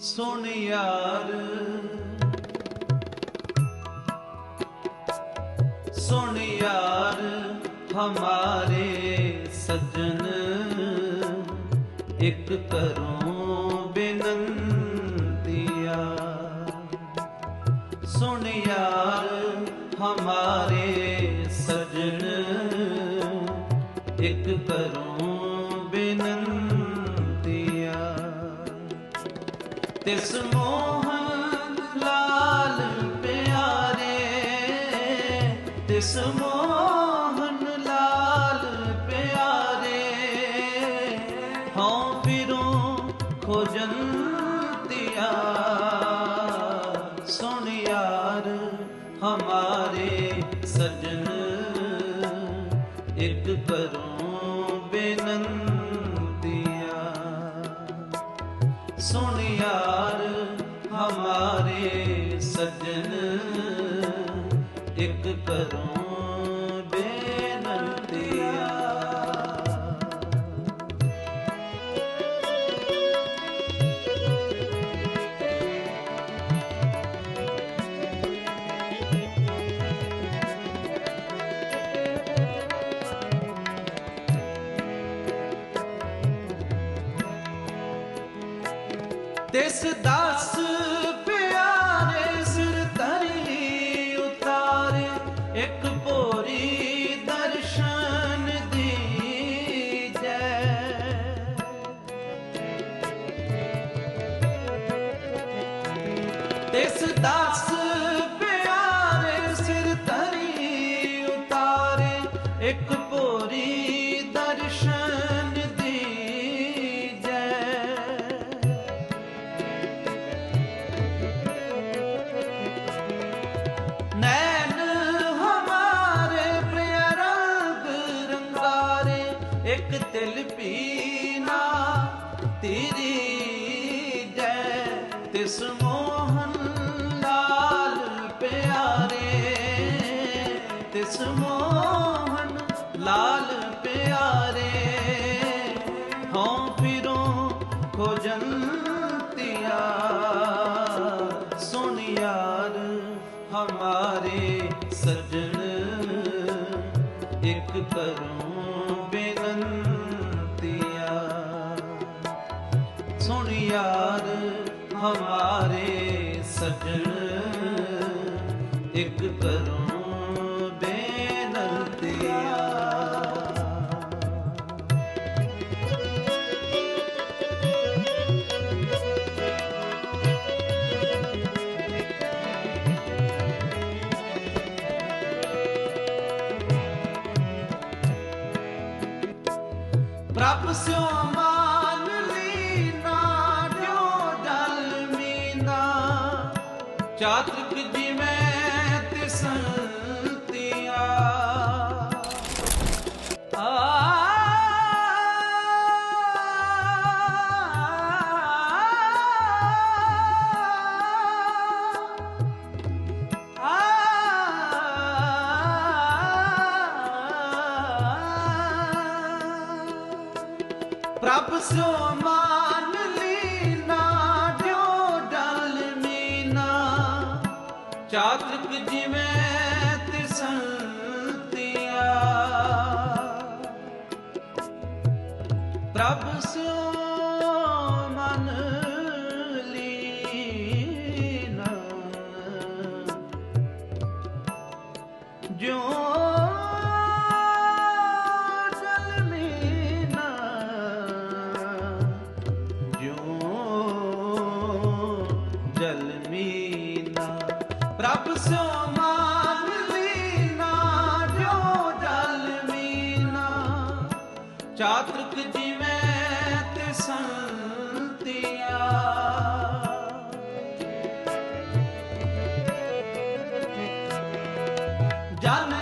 ਸੁਣ ਯਾਰ। ਸੁਣ ਯਾਰ ਹਮਾਰੇ ਸਜਣ। ਇੱਕ ਕਰੂੰ ਬੇਨੰਤੀਆ। ਸੁਣ ਯਾਰ ਹਮਾਰੇ ਸਜਣ। ਇੱਕ ਕਰੂੰ ਤਿਸ ਮੋਹਨ ਲਾਲ ਪਿਆਰੇ, ਤਿਸ ਮੋਹਨ ਲਾਲ ਪਿਆਰੇ, ਹਉ ਫਿਰੋਂ ਖੋਜੰਤਿਆ ਸੁਣ ਯਾਰ ਹਮਾਰੇ ਸਜਣ, ਇੱਕ ਕਰੂੰ ਬੇਨੰਤੀਆ ਸੱਜਣ ਇੱਕ ਕਰੋ ਬੇਨੰਤੀਆ ਤਿਸ ਦਾਸ ਇੱਕ ਭੋਰੀ ਦਰਸ਼ਨ ਦੀਜੈ। ਤਿਸ ਦਾਸ ਤਿਲ ਪੀਨਾ ਤੇਰੀ ਜੈ ਤਿਸ ਮੋਹਨ ਲਾਲ ਪਿਆਰੇ, ਤਿਸ ਮੋਹਨ ਲਾਲ ਪਿਆਰੇ, ਹਉ ਫਿਰੋਂ ਖੋਜੰਤਿਆ, ਸੁਣ ਯਾਰ ਹਮਾਰੇ ਸਜਣ, ਇੱਕ ਕਰੂੰ ਬੇਨੰਤੀਆ ਸੁਣ ਯਾਰ ਹਮਾਰੇ ਸਜਣ ਇੱਕ ਕਰੂੰ ਬੇਨੰਤੀਆ ਪ੍ਰਭ ਸਿਓ ਚਾਤ੍ਰਿਕ ਜਿਵੇਂ ਤਿਸੰਤੀਆ ਪ੍ਰਭ ਸਿਓ ਮਾਨ ਚਾਤ੍ਰਿਕ ਜਿਵੇਂ ਤਿਸੰਤੀਆ। ਪ੍ਰਭ ਸਿਓ ਮਨ ਲੀਨਾ। ਜੋ ਚਾਤ੍ਰਿਕ ਜਿਵੇਂ ਤੇ ਸੰਤਿਆ। ਜਨ